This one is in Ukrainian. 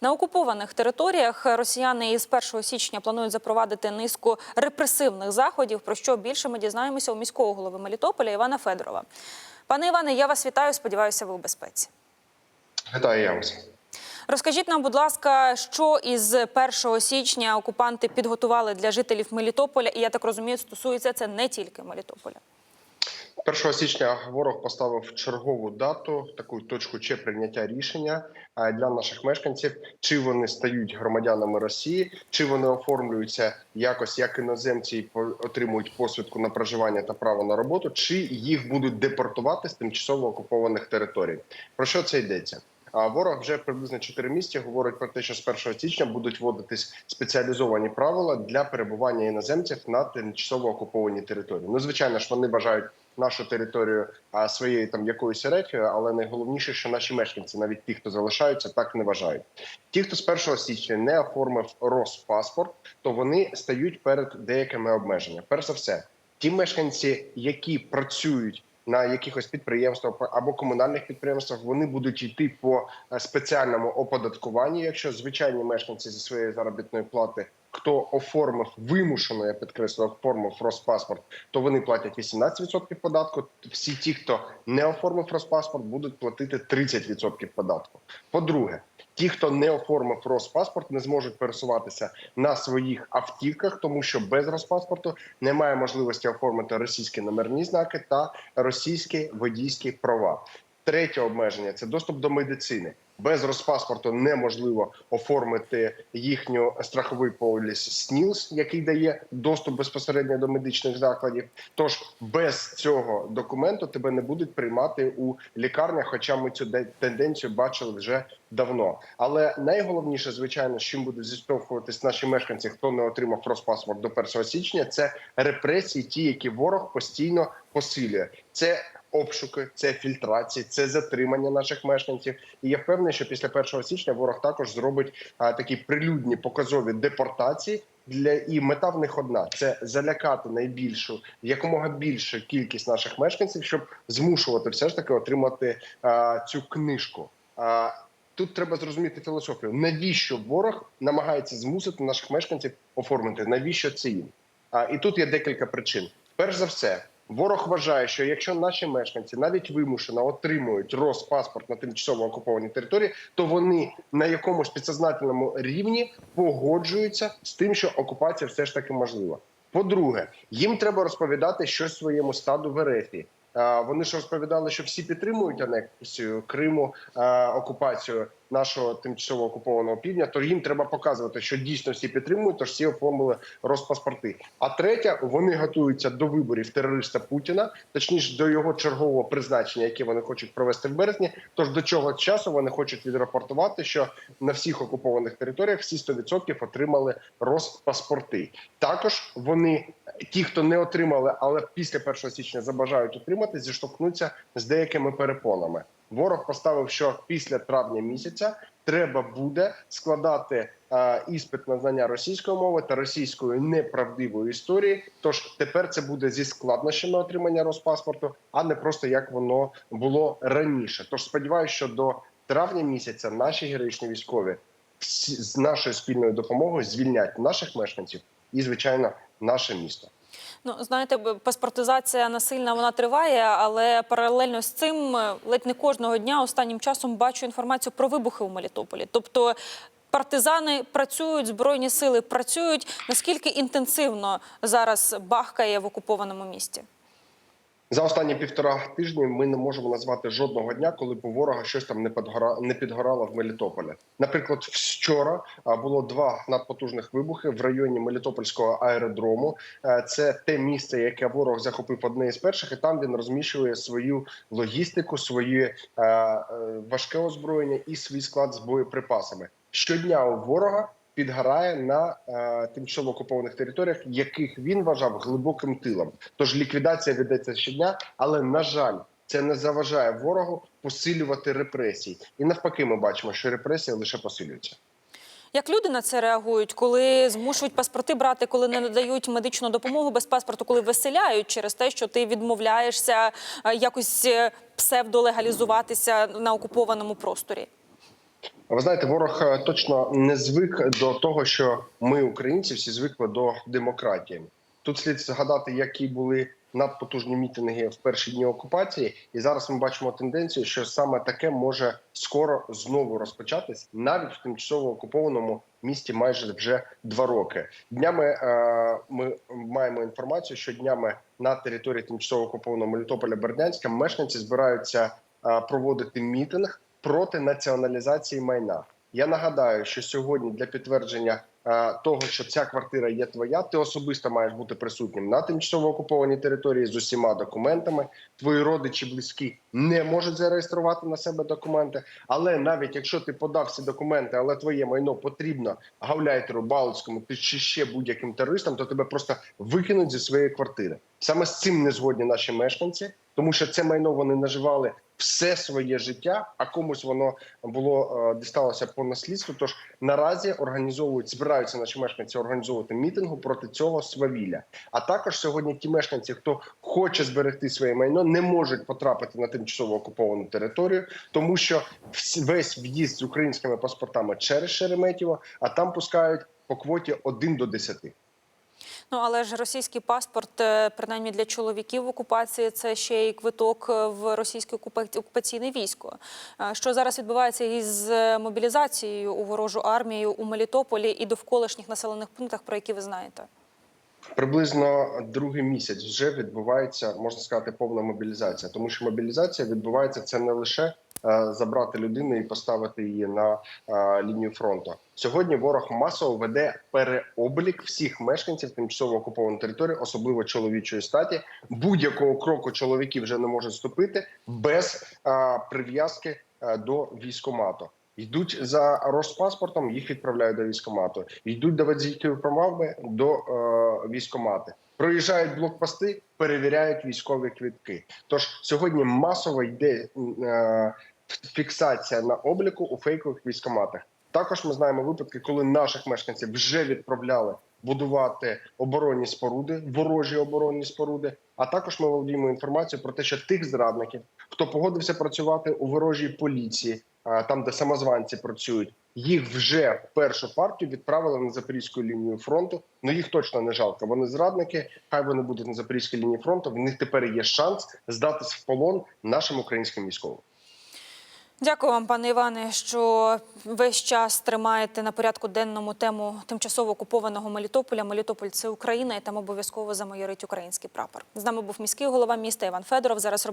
На окупованих територіях росіяни із 1 січня планують запровадити низку репресивних заходів. Про що більше ми дізнаємося у міського голови Мелітополя Івана Федорова. Пане Іване, я вас вітаю. Сподіваюся, ви у безпеці. Вітаю я вас. Розкажіть нам, будь ласка, що із 1 січня окупанти підготували для жителів Мелітополя, і я так розумію, стосується це не тільки Мелітополя. 1 січня ворог поставив чергову дату, таку точку Ч прийняття рішення е, для наших мешканців, чи вони стають громадянами Росії, чи вони оформлюються якось як іноземці і отримують посвідку на проживання та право на роботу, чи їх будуть депортувати з тимчасово окупованих територій. Про що це йдеться? А ворог вже приблизно 4 місяці говорить про те, що з 1 січня будуть вводитись спеціалізовані правила для перебування іноземців на тимчасово окупованій території. Ну, звичайно ж, вони бажають нашу територію а, своєю там якоюсь ерефією, але найголовніше, що наші мешканці, навіть ті, хто залишаються, так не вважають. Ті, хто з 1 січня не оформив Роспаспорт, то вони стають перед деякими обмеженнями. Перш за все, ті мешканці, які працюють на якихось підприємствах або комунальних підприємствах, вони будуть йти по е, спеціальному оподаткуванню. Якщо звичайні мешканці зі своєї заробітної плати, хто оформив вимушено, я підкреслюю, оформив Роспаспорт, то вони платять 18% податку. Всі ті, хто не оформив Роспаспорт, будуть платити 30% податку. По-друге, ті, хто не оформив Роспаспорт, не зможуть пересуватися на своїх автівках, тому що без Роспаспорту немає можливості оформити російські номерні знаки та російські водійські права. Третє обмеження це доступ до медицини. Без Роспаспорту неможливо оформити їхню страховий поліс СНІЛС, який дає доступ безпосередньо до медичних закладів. Тож без цього документу тебе не будуть приймати у лікарнях, хоча ми цю де- тенденцію бачили вже давно. Але найголовніше, звичайно, з чим будуть зіштовхуватись наші мешканці, хто не отримав Роспаспорт до 1 січня, це репресії, ті, які ворог постійно посилює. Це обшуки, це фільтрації, це затримання наших мешканців. І я впевнений, що після 1 січня ворог також зробить а, такі прилюдні показові депортації. Для і мета в них одна це залякати найбільшу якомога більшу кількість наших мешканців, щоб змушувати все ж таки отримати а, цю книжку. А, тут треба зрозуміти філософію. Навіщо ворог намагається змусити наших мешканців оформити? Навіщо це їм? А, і тут є декілька причин. Перш за все, ворог вважає, що якщо наші мешканці навіть вимушено отримують розпаспорт на тимчасово окупованій території, то вони на якомусь підсознательному рівні погоджуються з тим, що окупація все ж таки можлива. По-друге, їм треба розповідати щось своєму стаду в Ерефії. Вони ж розповідали, що всі підтримують анексію Криму, окупацію нашого тимчасово окупованого півдня. То їм треба показувати, що дійсно всі підтримують, тож всі оформили розпаспорти. А третя, вони готуються до виборів терориста Путіна, точніше до його чергового призначення, яке вони хочуть провести в березні. Тож до чого часу вони хочуть відрапортувати, що на всіх окупованих територіях всі 100% отримали розпаспорти. Також вони, ті, хто не отримали, але після 1 січня забажають отримати, зіштовхнуться з деякими перепонами. Ворог поставив, що після травня місяця треба буде складати е, іспит на знання російської мови та російської неправдивої історії. Тож тепер це буде зі складнощами отримання розпаспорту, а не просто як воно було раніше. Тож сподіваюся, що до травня місяця наші героїчні військові з нашою спільною допомогою звільнять наших мешканців і, звичайно, наше місто. Ну, знаєте, паспортизація насильна вона триває, але паралельно з цим е, ледь не кожного дня останнім часом бачу інформацію про вибухи у Мелітополі. Тобто партизани працюють, збройні сили працюють. Наскільки інтенсивно зараз бахкає в окупованому місті? За останні півтора тижні ми не можемо назвати жодного дня, коли б у ворога щось там не підгора... не підгорало в Мелітополі. Наприклад, вчора було два надпотужних вибухи в районі Мелітопольського аеродрому. Е, Це те місце, яке ворог захопив одне із перших, і там він розміщує свою логістику, своє е, е, важке озброєння і свій склад з боєприпасами. Щодня у ворога підгорає на е, тимчасово окупованих територіях, яких він вважав глибоким тилом. Тож ліквідація ведеться щодня, але на жаль, це не заважає ворогу посилювати репресії. І навпаки, ми бачимо, що репресії лише посилюються. Як люди на це реагують, коли змушують паспорти брати, коли не надають медичну допомогу без паспорту, коли виселяють через те, що ти відмовляєшся е, якось е, псевдолегалізуватися на окупованому просторі? Ви знаєте, ворог е, точно не звик до того, що ми, українці, всі звикли до демократії. Тут слід згадати, які були надпотужні мітинги в перші дні окупації, і зараз ми бачимо тенденцію, що саме таке може скоро знову розпочатись, навіть в тимчасово окупованому місті майже вже два роки. Днями е, ми маємо інформацію, що днями на території тимчасово окупованого Мелітополя Бердянська мешканці збираються е, проводити мітинг проти націоналізації майна. Я нагадаю, що сьогодні для підтвердження е, того, що ця квартира є твоя, ти особисто маєш бути присутнім на тимчасово окупованій території з усіма документами. Твої родичі близькі не можуть зареєструвати на себе документи. Але навіть якщо ти подав всі документи, але твоє майно потрібно гауляйтеру, Балицькому ти чи ще будь-яким терористам, то тебе просто викинуть зі своєї квартири. Саме з цим не згодні наші мешканці, тому що це майно вони наживали все своє життя, а комусь воно було е, дісталося по наслідству. Тож наразі організовують, збираються наші мешканці організовувати мітингу проти цього свавілля. А також сьогодні ті мешканці, хто хоче зберегти своє майно, не можуть потрапити на тимчасово окуповану територію, тому що весь в'їзд з українськими паспортами через Шереметьєво, а там пускають по квоті 1 до 10. Ну але ж російський паспорт, е, принаймні для чоловіків в окупації, це ще й квиток е, в російське окупаційне військо. Е, Що зараз відбувається із мобілізацією у ворожу армію у Мелітополі і довколишніх населених пунктах, про які ви знаєте? Приблизно другий місяць вже відбувається, можна сказати, повна мобілізація, тому що мобілізація відбувається це не лише забрати людину і поставити її на е, лінію фронту. Сьогодні ворог масово веде переоблік всіх мешканців тимчасово окупованої території, особливо чоловічої статі. Будь-якого кроку чоловіки вже не можуть ступити без е, прив'язки е, до військомату. Йдуть за Роспаспортом, їх відправляють до військомату. Йдуть до водійської промови до е, військомати. Проїжджають блокпости, перевіряють військові квітки. Тож сьогодні масово йде е, фіксація на обліку у фейкових військоматах. Також ми знаємо випадки, коли наших мешканців вже відправляли будувати оборонні споруди, ворожі оборонні споруди. А також ми володіємо інформацією про те, що тих зрадників, хто погодився працювати у ворожій поліції, там де самозванці працюють, їх вже першу партію відправили на запорізьку лінію фронту. Ну їх точно не жалко. Вони зрадники. Хай вони будуть на запорізькій лінії фронту. В них тепер є шанс здатись в полон нашим українським військовим. Дякую вам, пане Іване, що весь час тримаєте на порядку денному тему тимчасово окупованого Мелітополя. Мелітополь це Україна, і там обов'язково замайорить український прапор. З нами був міський голова міста Іван Федоров. Зараз